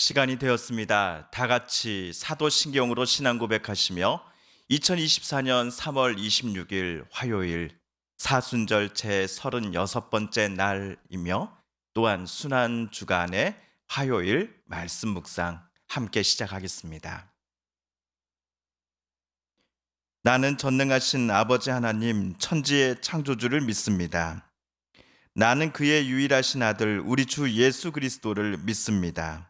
시간이 되었습니다. 다 같이 사도신경으로 신앙 고백하시며 2024년 3월 26일 화요일 사순절 제 36번째 날이며 또한 순환 주간의 화요일 말씀 묵상 함께 시작하겠습니다. 나는 전능하신 아버지 하나님 천지의 창조주를 믿습니다. 나는 그의 유일하신 아들 우리 주 예수 그리스도를 믿습니다.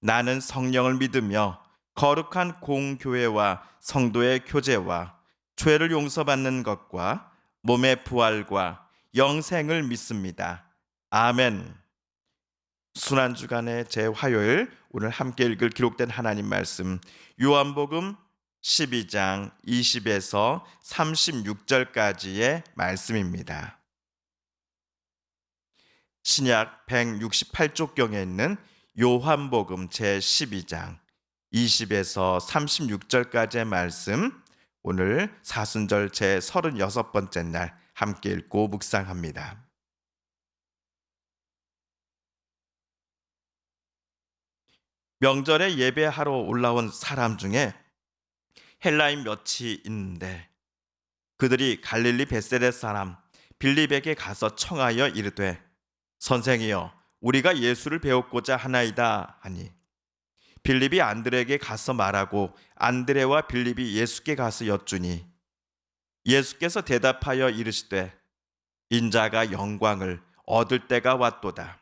나는 성령을 믿으며 거룩한 공교회와 성도의 교제와 죄를 용서받는 것과 몸의 부활과 영생을 믿습니다. 아멘. 순환 주간의 제 화요일 오늘 함께 읽을 기록된 하나님 말씀 요한복음 12장 20에서 36절까지의 말씀입니다. 신약 168쪽경에 있는 요한복음 제 12장 20에서 36절까지의 말씀 오늘 사순절 제 36번째 날 함께 읽고 묵상합니다. 명절에 예배하러 올라온 사람 중에 헬라인 몇이 있는데 그들이 갈릴리 베세레 사람 빌립에게 가서 청하여 이르되 선생이여 우리가 예수를 배웠고자 하나이다 하니. 빌립이 안드레에게 가서 말하고 안드레와 빌립이 예수께 가서 여쭈니 예수께서 대답하여 이르시되 인자가 영광을 얻을 때가 왔도다.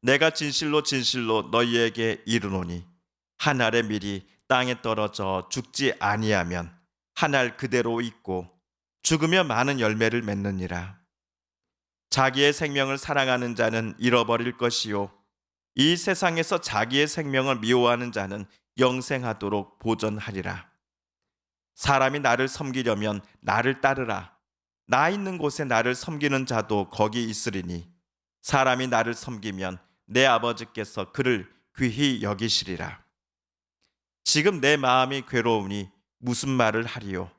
내가 진실로 진실로 너희에게 이르노니 한 알의 밀이 땅에 떨어져 죽지 아니하면 한 알 그대로 있고 죽으며 많은 열매를 맺느니라 자기의 생명을 사랑하는 자는 잃어버릴 것이요. 이 세상에서 자기의 생명을 미워하는 자는 영생하도록 보전하리라. 사람이 나를 섬기려면 나를 따르라. 나 있는 곳에 나를 섬기는 자도 거기 있으리니 사람이 나를 섬기면 내 아버지께서 그를 귀히 여기시리라. 지금 내 마음이 괴로우니 무슨 말을 하리요?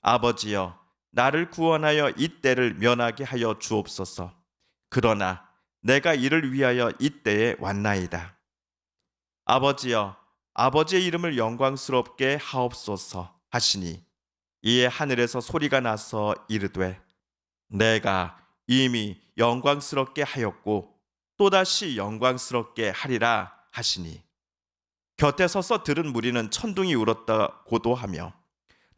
아버지여 나를 구원하여 이 때를 면하게 하여 주옵소서. 그러나 내가 이를 위하여 이 때에 왔나이다. 아버지여, 아버지의 이름을 영광스럽게 하옵소서 하시니 이에 하늘에서 소리가 나서 이르되 내가 이미 영광스럽게 하였고 또다시 영광스럽게 하리라 하시니 곁에 서서 들은 무리는 천둥이 울었다고도 하며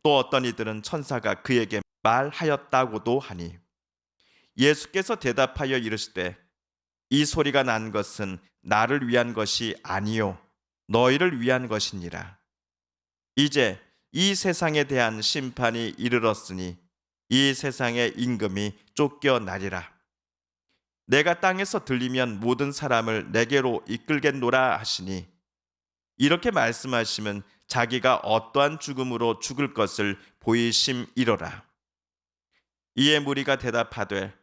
또 어떤 이들은 천사가 그에게 말하였다고도 하니 예수께서 대답하여 이르시되 이 소리가 난 것은 나를 위한 것이 아니요 너희를 위한 것이니라. 이제 이 세상에 대한 심판이 이르렀으니 이 세상의 임금이 쫓겨나리라. 내가 땅에서 들리면 모든 사람을 내게로 이끌겠노라 하시니 이렇게 말씀하시면 자기가 어떠한 죽음으로 죽을 것을 보이심이로라 이에 무리가 대답하되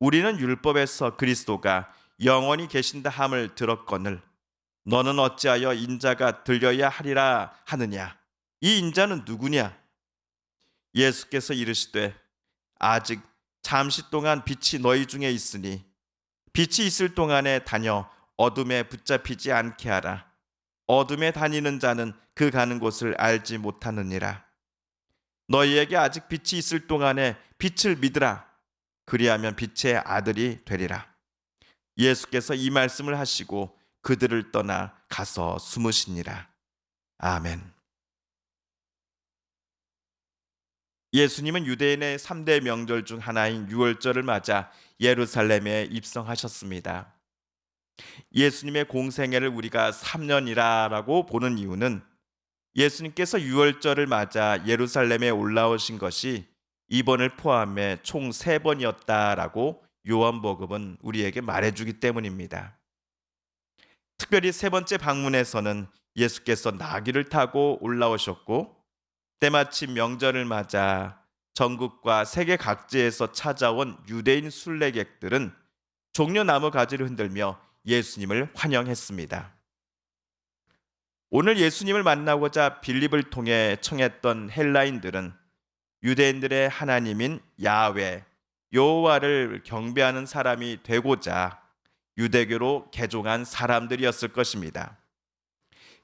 우리는 율법에서 그리스도가 영원히 계신다 함을 들었거늘. 너는 어찌하여 인자가 들려야 하리라 하느냐? 이 인자는 누구냐? 예수께서 이르시되 아직 잠시 동안 빛이 너희 중에 있으니 빛이 있을 동안에 다녀 어둠에 붙잡히지 않게 하라. 어둠에 다니는 자는 그 가는 곳을 알지 못하느니라. 너희에게 아직 빛이 있을 동안에 빛을 믿으라. 그리하면 빛의 아들이 되리라. 예수께서 이 말씀을 하시고 그들을 떠나 가서 숨으시니라. 아멘. 예수님은 유대인의 3대 명절 중 하나인 유월절을 맞아 예루살렘에 입성하셨습니다. 예수님의 공생애를 우리가 3년이라고 보는 이유는 예수님께서 유월절을 맞아 예루살렘에 올라오신 것이 이번을 포함해 총세 번이었다라고 요한복음은 우리에게 말해주기 때문입니다. 특별히 세 번째 방문에서는 예수께서 나귀를 타고 올라오셨고 때마침 명절을 맞아 전국과 세계 각지에서 찾아온 유대인 순례객들은 종려나무 가지를 흔들며 예수님을 환영했습니다. 오늘 예수님을 만나고자 빌립을 통해 청했던 헬라인들은 유대인들의 하나님인 야훼 여호와를 경배하는 사람이 되고자 유대교로 개종한 사람들이었을 것입니다.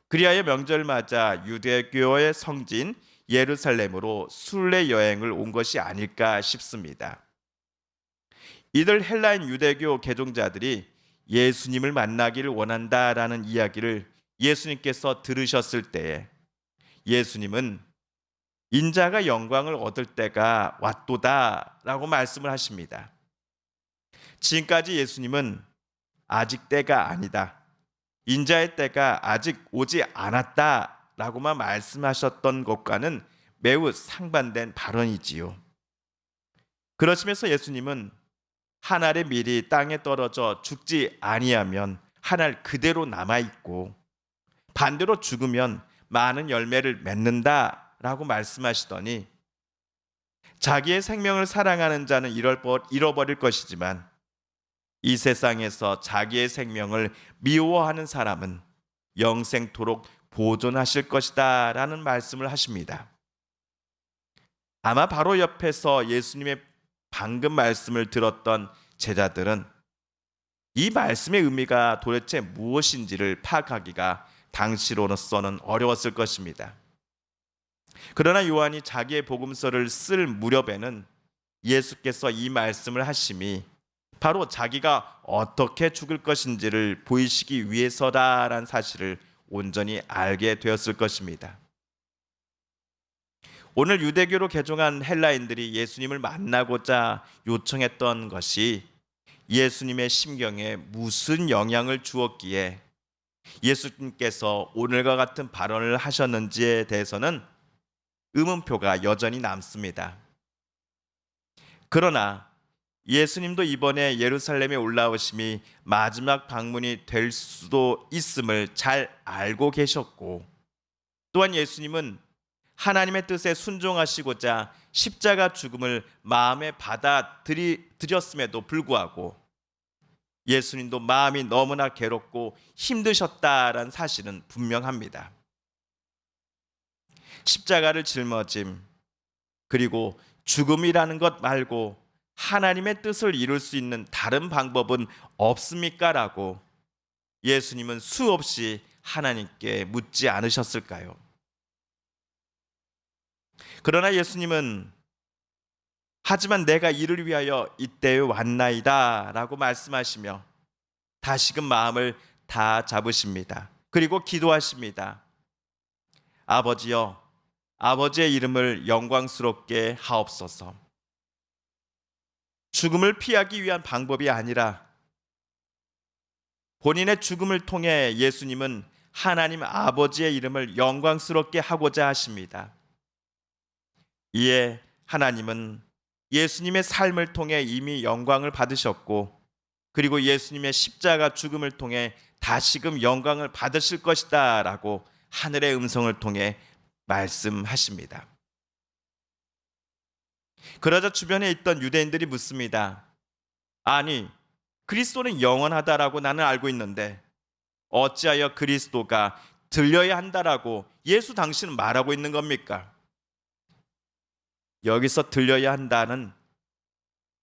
그리하여 명절 맞아 유대교의 성지인 예루살렘으로 순례 여행을 온 것이 아닐까 싶습니다. 이들 헬라인 유대교 개종자들이 예수님을 만나기를 원한다라는 이야기를 예수님께서 들으셨을 때에 예수님은 인자가 영광을 얻을 때가 왔도다라고 말씀을 하십니다. 지금까지 예수님은 아직 때가 아니다. 인자의 때가 아직 오지 않았다라고만 말씀하셨던 것과는 매우 상반된 발언이지요. 그러시면서 예수님은 한 알의 밀이 땅에 떨어져 죽지 아니하면 한 알 그대로 남아 있고 반대로 죽으면 많은 열매를 맺는다 라고 말씀하시더니 자기의 생명을 사랑하는 자는 잃어버릴 것이지만 이 세상에서 자기의 생명을 미워하는 사람은 영생토록 보존하실 것이다 라는 말씀을 하십니다. 아마 바로 옆에서 예수님의 방금 말씀을 들었던 제자들은 이 말씀의 의미가 도대체 무엇인지를 파악하기가 당시로서는 어려웠을 것입니다. 그러나 요한이 자기의 복음서를 쓸 무렵에는 예수께서 이 말씀을 하심이 바로 자기가 어떻게 죽을 것인지를 보이시기 위해서다라는 사실을 온전히 알게 되었을 것입니다. 오늘 유대교로 개종한 헬라인들이 예수님을 만나고자 요청했던 것이 예수님의 심경에 무슨 영향을 주었기에 예수님께서 오늘과 같은 발언을 하셨는지에 대해서는 의문표가 여전히 남습니다. 그러나 예수님도 이번에 예루살렘에 올라오심이 마지막 방문이 될 수도 있음을 잘 알고 계셨고 또한 예수님은 하나님의 뜻에 순종하시고자 십자가 죽음을 마음에 받아들였음에도 불구하고 예수님도 마음이 너무나 괴롭고 힘드셨다라는 사실은 분명합니다. 십자가를 짊어짐 그리고 죽음이라는 것 말고 하나님의 뜻을 이룰 수 있는 다른 방법은 없습니까? 라고 예수님은 수없이 하나님께 묻지 않으셨을까요? 그러나 예수님은 하지만 내가 이를 위하여 이때에 왔나이다 라고 말씀하시며 다시금 마음을 다 잡으십니다. 그리고 기도하십니다. 아버지여, 아버지의 이름을 영광스럽게 하옵소서. 죽음을 피하기 위한 방법이 아니라 본인의 죽음을 통해 예수님은 하나님 아버지의 이름을 영광스럽게 하고자 하십니다. 이에 하나님은 예수님의 삶을 통해 이미 영광을 받으셨고 그리고 예수님의 십자가 죽음을 통해 다시금 영광을 받으실 것이다라고 하늘의 음성을 통해 말씀하십니다. 그러자 주변에 있던 유대인들이 묻습니다. 아니, 그리스도는 영원하다라고 나는 알고 있는데 어찌하여 그리스도가 들려야 한다라고 예수 당신은 말하고 있는 겁니까? 여기서 들려야 한다는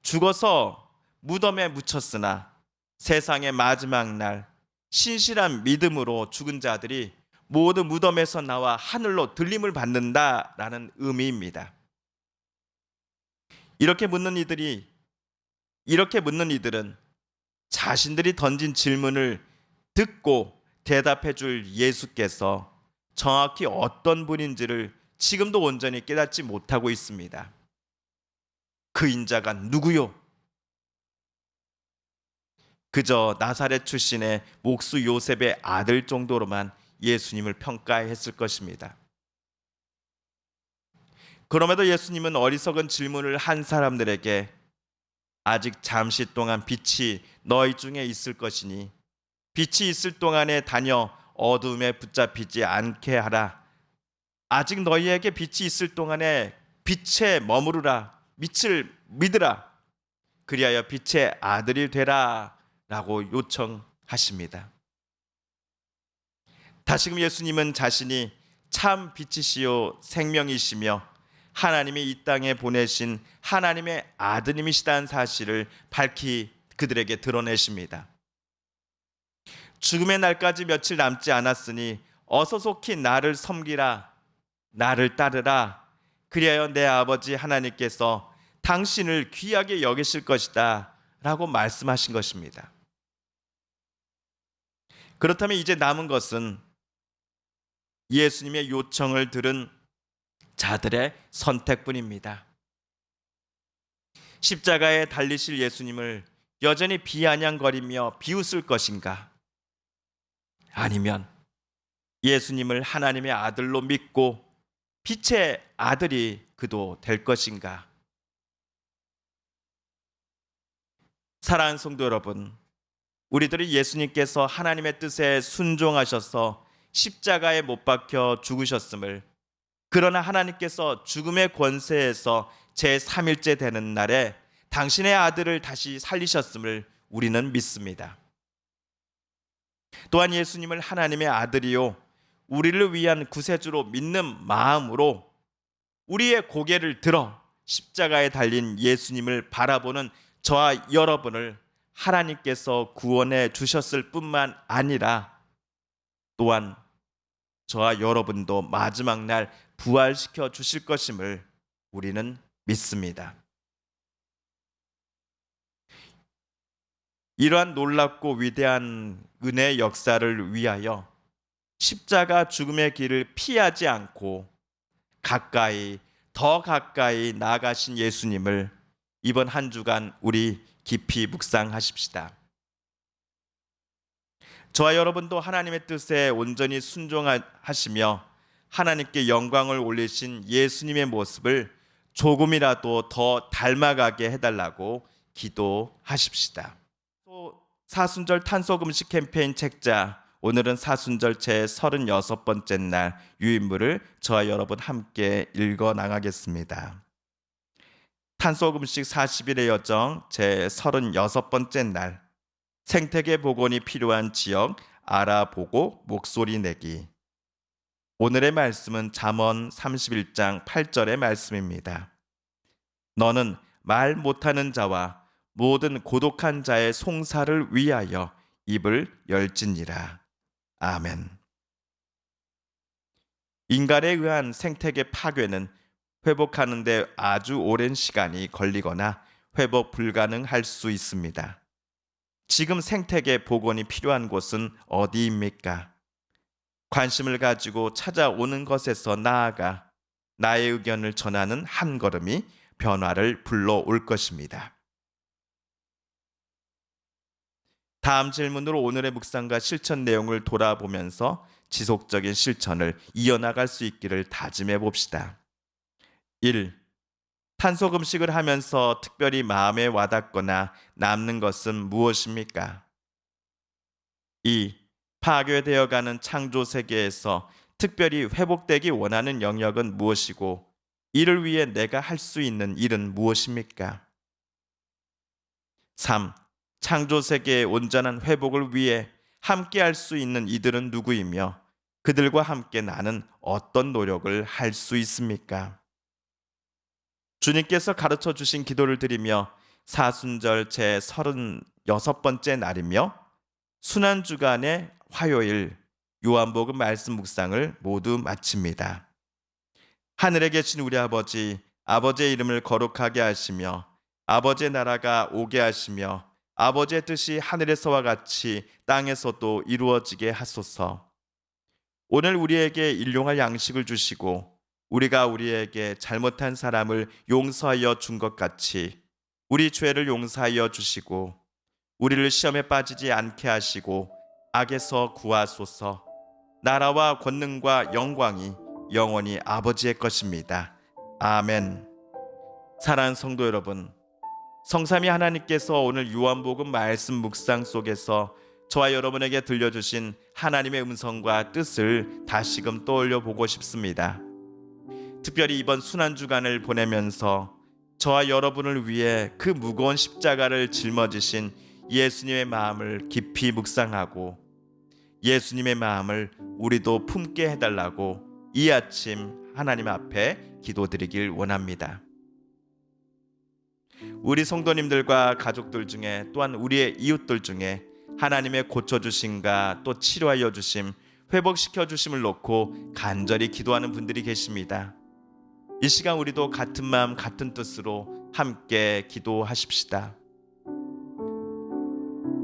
죽어서 무덤에 묻혔으나 세상의 마지막 날 신실한 믿음으로 죽은 자들이 모두 무덤에서 나와 하늘로 들림을 받는다라는 의미입니다. 이렇게 묻는 이들이 이렇게 묻는 이들은 자신들이 던진 질문을 듣고 대답해 줄 예수께서 정확히 어떤 분인지를 지금도 온전히 깨닫지 못하고 있습니다. 그 인자가 누구요? 그저 나사렛 출신의 목수 요셉의 아들 정도로만 예수님을 평가했을 것입니다. 그럼에도 예수님은 어리석은 질문을 한 사람들에게 아직 잠시 동안 빛이 너희 중에 있을 것이니 빛이 있을 동안에 다녀 어둠에 붙잡히지 않게 하라. 아직 너희에게 빛이 있을 동안에 빛에 머무르라. 빛을 믿으라. 그리하여 빛의 아들이 되라 라고 요청하십니다. 다시금 예수님은 자신이 참 빛이시요 생명이시며 하나님이 이 땅에 보내신 하나님의 아드님이시다는 사실을 밝히 그들에게 드러내십니다. 죽음의 날까지 며칠 남지 않았으니 어서 속히 나를 섬기라 나를 따르라 그리하여 내 아버지 하나님께서 당신을 귀하게 여기실 것이다 라고 말씀하신 것입니다. 그렇다면 이제 남은 것은 예수님의 요청을 들은 자들의 선택뿐입니다. 십자가에 달리실 예수님을 여전히 비아냥거리며 비웃을 것인가? 아니면 예수님을 하나님의 아들로 믿고 빛의 아들이 그도 될 것인가? 사랑하는 성도 여러분, 우리들이 예수님께서 하나님의 뜻에 순종하셔서 십자가에 못 박혀 죽으셨음을 그러나 하나님께서 죽음의 권세에서 제 3일째 되는 날에 당신의 아들을 다시 살리셨음을 우리는 믿습니다. 또한 예수님을 하나님의 아들이요 우리를 위한 구세주로 믿는 마음으로 우리의 고개를 들어 십자가에 달린 예수님을 바라보는 저와 여러분을 하나님께서 구원해 주셨을 뿐만 아니라 또한 저와 여러분도 마지막 날 부활시켜 주실 것임을 우리는 믿습니다. 이러한 놀랍고 위대한 은혜 역사를 위하여 십자가 죽음의 길을 피하지 않고 가까이 더 가까이 나아가신 예수님을 이번 한 주간 우리 깊이 묵상하십시다. 저와 여러분도 하나님의 뜻에 온전히 순종하시며 하나님께 영광을 올리신 예수님의 모습을 조금이라도 더 닮아가게 해달라고 기도하십시다. 또 사순절 탄소금식 캠페인 책자 오늘은 사순절 제 36번째 날 유인물을 저와 여러분 함께 읽어 나가겠습니다. 탄소금식 40일의 여정 제 36번째 날 생태계 복원이 필요한 지역 알아보고 목소리 내기 오늘의 말씀은 잠언 31장 8절의 말씀입니다. 너는 말 못하는 자와 모든 고독한 자의 송사를 위하여 입을 열지니라. 아멘. 인간에 의한 생태계 파괴는 회복하는데 아주 오랜 시간이 걸리거나 회복 불가능할 수 있습니다. 지금 생태계 복원이 필요한 곳은 어디입니까? 관심을 가지고 찾아오는 것에서 나아가 나의 의견을 전하는 한 걸음이 변화를 불러올 것입니다. 다음 질문으로 오늘의 묵상과 실천 내용을 돌아보면서 지속적인 실천을 이어나갈 수 있기를 다짐해 봅시다. 1. 탄소 금식을 하면서 특별히 마음에 와닿거나 남는 것은 무엇입니까? 2. 파괴되어 가는 창조 세계에서 특별히 회복되기 원하는 영역은 무엇이고 이를 위해 내가 할 수 있는 일은 무엇입니까? 3. 창조 세계의 온전한 회복을 위해 함께 할 수 있는 이들은 누구이며 그들과 함께 나는 어떤 노력을 할 수 있습니까? 주님께서 가르쳐 주신 기도를 드리며 사순절 제 36번째 날이며 순환 주간의 화요일 요한복음 말씀 묵상을 모두 마칩니다. 하늘에 계신 우리 아버지 아버지의 이름을 거룩하게 하시며 아버지의 나라가 오게 하시며 아버지의 뜻이 하늘에서와 같이 땅에서도 이루어지게 하소서. 오늘 우리에게 일용할 양식을 주시고 우리가 우리에게 잘못한 사람을 용서하여 준 것 같이 우리 죄를 용서하여 주시고 우리를 시험에 빠지지 않게 하시고 악에서 구하소서. 나라와 권능과 영광이 영원히 아버지의 것입니다. 아멘. 사랑하는 성도 여러분, 성삼위 하나님께서 오늘 요한복음 말씀 묵상 속에서 저와 여러분에게 들려주신 하나님의 음성과 뜻을 다시금 떠올려 보고 싶습니다. 특별히 이번 순환 주간을 보내면서 저와 여러분을 위해 그 무거운 십자가를 짊어지신 예수님의 마음을 깊이 묵상하고 예수님의 마음을 우리도 품게 해달라고 이 아침 하나님 앞에 기도드리길 원합니다. 우리 성도님들과 가족들 중에 또한 우리의 이웃들 중에 하나님의 고쳐주심과 또 치료하여 주심, 회복시켜 주심을 놓고 간절히 기도하는 분들이 계십니다. 이 시간 우리도 같은 마음 같은 뜻으로 함께 기도하십시다.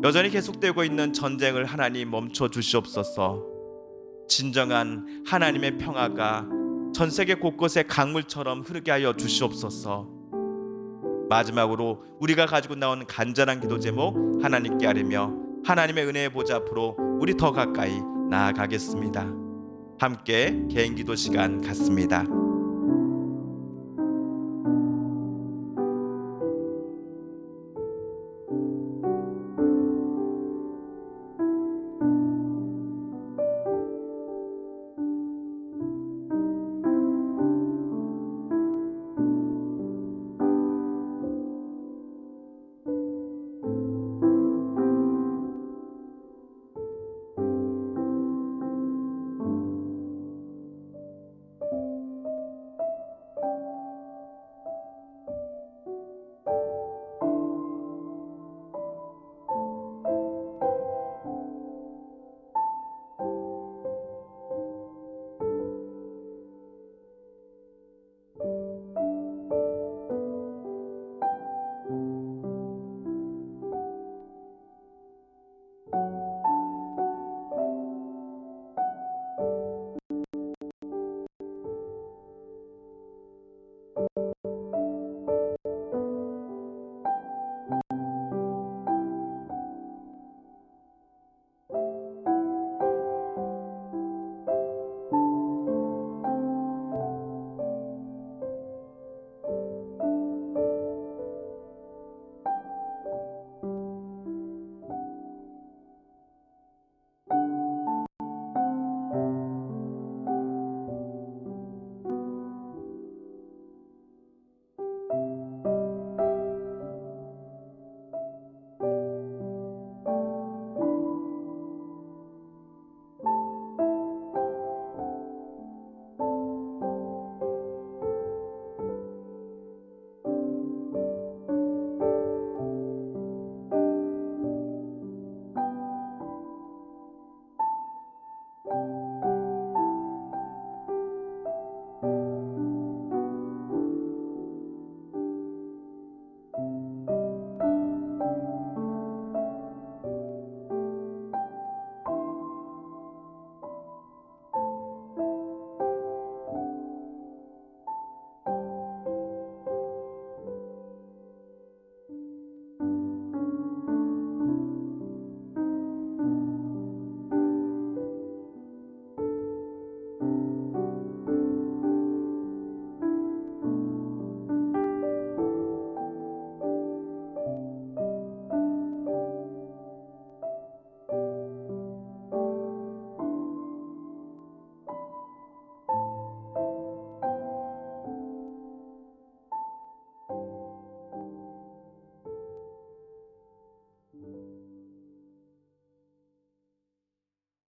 여전히 계속되고 있는 전쟁을 하나님 멈춰 주시옵소서. 진정한 하나님의 평화가 전 세계 곳곳에 강물처럼 흐르게 하여 주시옵소서. 마지막으로 우리가 가지고 나온 간절한 기도 제목 하나님께 아뢰며 하나님의 은혜의 보좌 앞으로 우리 더 가까이 나아가겠습니다. 함께 개인 기도 시간 갖습니다.